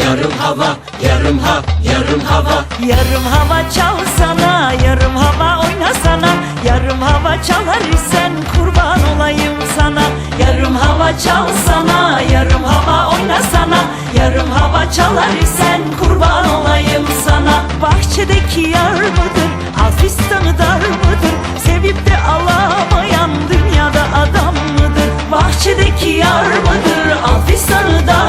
yarım hava, yarım ha, yarım hava. Yarım hava çalsana, yarım hava oynasana. Yarım hava çalar isen kurban olayım sana. Yarım hava çalsana, yarım hava oynasana. Yarım hava çalar isen kurban olayım sana. Bahçedeki yar mıdır, hafistanı dar mıdır? Sevip de alamayan dünyada adam mıdır? Bahçedeki yar mıdır, hafistanı dar